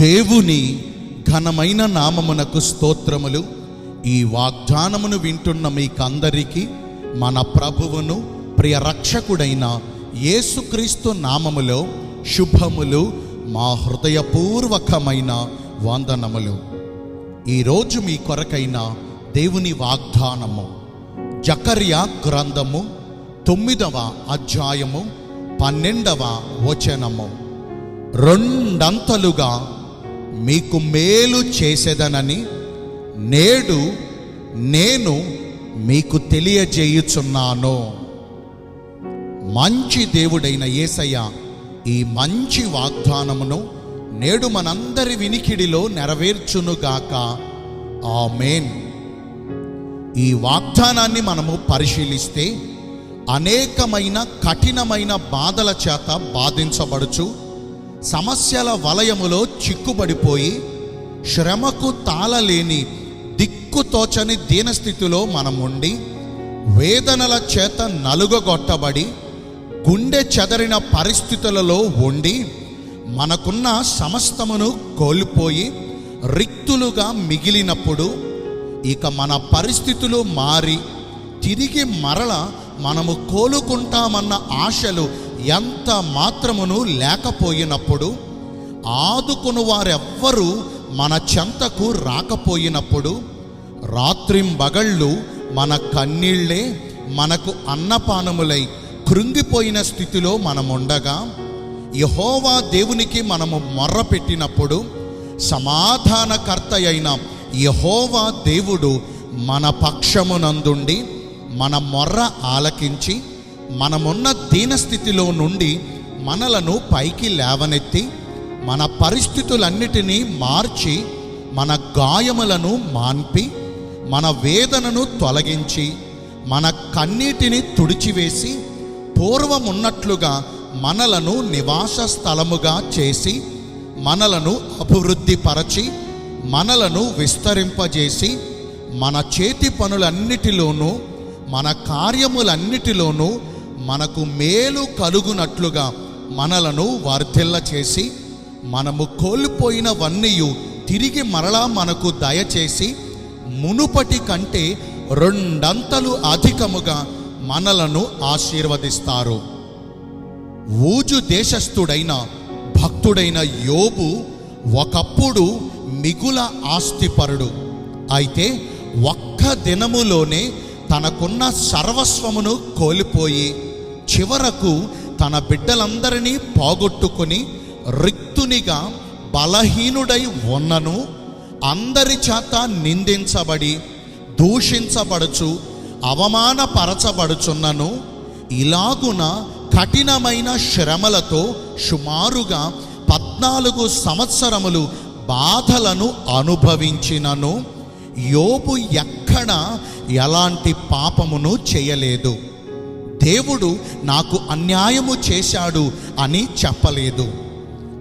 దేవుని ఘనమైన నామమునకు స్తోత్రములు. ఈ వాగ్దానమును వింటున్న మీకందరికీ మన ప్రభువును ప్రియ రక్షకుడైన యేసుక్రీస్తు నామములో శుభములు మా హృదయపూర్వకమైన వందనములు. ఈరోజు మీ కొరకైన దేవుని వాగ్దానము జకర్యా గ్రంథము తొమ్మిదవ అధ్యాయము పన్నెండవ వచనము. రెండంతలుగా మీకు మేలు చేసేదనని నేడు నేను మీకు తెలియజేయుచున్నాను. మంచి దేవుడైన యేసయ్య ఈ మంచి వాగ్దానమును నేడు మనందరి వినికిడిలో నెరవేర్చునుగాక. ఆమెన్. ఈ వాగ్దానాన్ని మనము పరిశీలిస్తే అనేకమైన కఠినమైన బాధల చేత బాధించబడుచు సమస్యల వలయములో చిక్కుబడిపోయి శ్రమకు తాళలేని దిక్కుతోచని దీనస్థితిలో మనం ఉండి వేదనల చేత నలుగగొట్టబడి గుండె చెదరిన పరిస్థితులలో ఉండి మనకున్న సమస్తమును కోల్పోయి రిక్తులుగా మిగిలినప్పుడు ఇక మన పరిస్థితులు మారి తిరిగి మరల మనము కోలుకుంటామన్న ఆశలు ఎంత మాత్రమును లేకపోయినప్పుడు ఆదుకుని వారెవ్వరూ మన చెంతకు రాకపోయినప్పుడు రాత్రింబగళ్ళు మన కన్నీళ్ళే మనకు అన్నపానములై కృంగిపోయిన స్థితిలో మనముండగా యహోవా దేవునికి మనము మొర్ర పెట్టినప్పుడు సమాధానకర్త అయిన యహోవా దేవుడు మన పక్షమునందుండి మన మొర్ర ఆలకించి మనమున్న దీనస్థితిలో నుండి మనలను పైకి లేవనెత్తి మన పరిస్థితులన్నిటినీ మార్చి మన గాయములను మాన్పి మన వేదనను తొలగించి మన కన్నీటిని తుడిచివేసి పూర్వమున్నట్లుగా మనలను నివాస స్థలముగా చేసి మనలను అభివృద్ధిపరచి మనలను విస్తరింపజేసి మన చేతి పనులన్నిటిలోనూ మన కార్యములన్నిటిలోనూ మనకు మేలు కలుగునట్లుగా మనలను వర్ధిల్ల చేసి మనము కోల్పోయినవన్నీ తిరిగి మరలా మనకు దయచేసి మునుపటి కంటే రెండంతలు అధికముగా మనలను ఆశీర్వదిస్తారు. ఊజు దేశస్థుడైన భక్తుడైన యోబు ఒకప్పుడు మిగుల ఆస్తిపరుడు. అయితే ఒక్క దినములోనే తనకున్న సర్వస్వమును కోల్పోయి చివరకు తన బిడ్డలందరినీ పోగొట్టుకొని రిక్తునిగా బలహీనుడై ఉన్నను అందరి చేత నిందించబడి దూషించబడుచు అవమానపరచబడుచున్నను ఇలాగున కఠినమైన శ్రమలతో సుమారుగా పద్నాలుగు సంవత్సరములు బాధలను అనుభవించినను. యోబు ఎక్కడ ఎలాంటి పాపమును చేయలేదు. దేవుడు నాకు అన్యాయము చేశాడు అని చెప్పలేదు.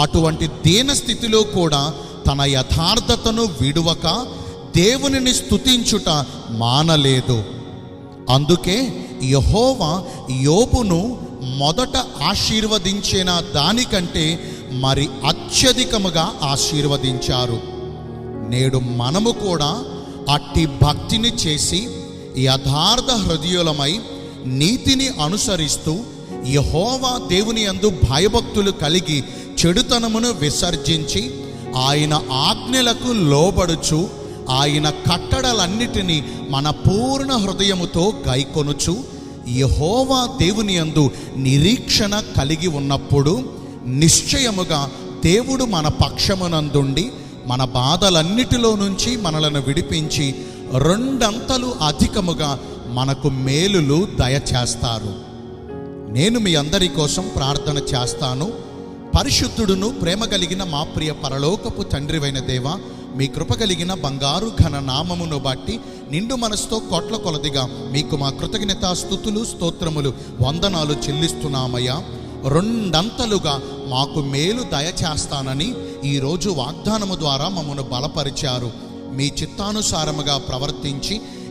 అటువంటి దీన స్థితిలో కూడా తన యథార్థతను విడువక దేవునిని స్తుతించుట మానలేదు. అందుకే యహోవా యోబును మొదట ఆశీర్వదించిన దానికంటే మరి అత్యధికముగా ఆశీర్వదించారు. నేడు మనము కూడా అట్టి భక్తిని చేసి యథార్థ హృదయులమై నీతిని అనుసరిస్తూ యహోవా దేవుని యందు భయభక్తులు కలిగి చెడుతనమును విసర్జించి ఆయన ఆజ్ఞలకు లోబడుచు ఆయన కట్టడలన్నిటినీ మన పూర్ణ హృదయముతో గైకొనుచు యహోవా దేవుని యందు నిరీక్షణ కలిగి ఉన్నప్పుడు నిశ్చయముగా దేవుడు మన పక్షమునందుండి మన బాధలన్నిటిలో నుంచి మనలను విడిపించి రెండంతలు అధికముగా మనకు మేలులు దయచేస్తారు. నేను మీ అందరి కోసం ప్రార్థన చేస్తాను. పరిశుద్ధుడును ప్రేమ కలిగిన మా ప్రియ పరలోకపు తండ్రివైన దేవ మీ కృప కలిగిన బంగారు ఘన నామమును బట్టి నిండు మనసుతో కోట్ల కొలదిగా మీకు మా కృతజ్ఞత స్థుతులు స్తోత్రములు వందనాలు చెల్లిస్తున్నామయ్యా. రెండంతలుగా మాకు మేలు దయచేస్తానని ఈరోజు వాగ్దానము ద్వారా మమ్మను బలపరిచారు. మీ చిత్తానుసారముగా ప్రవర్తించి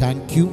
thank you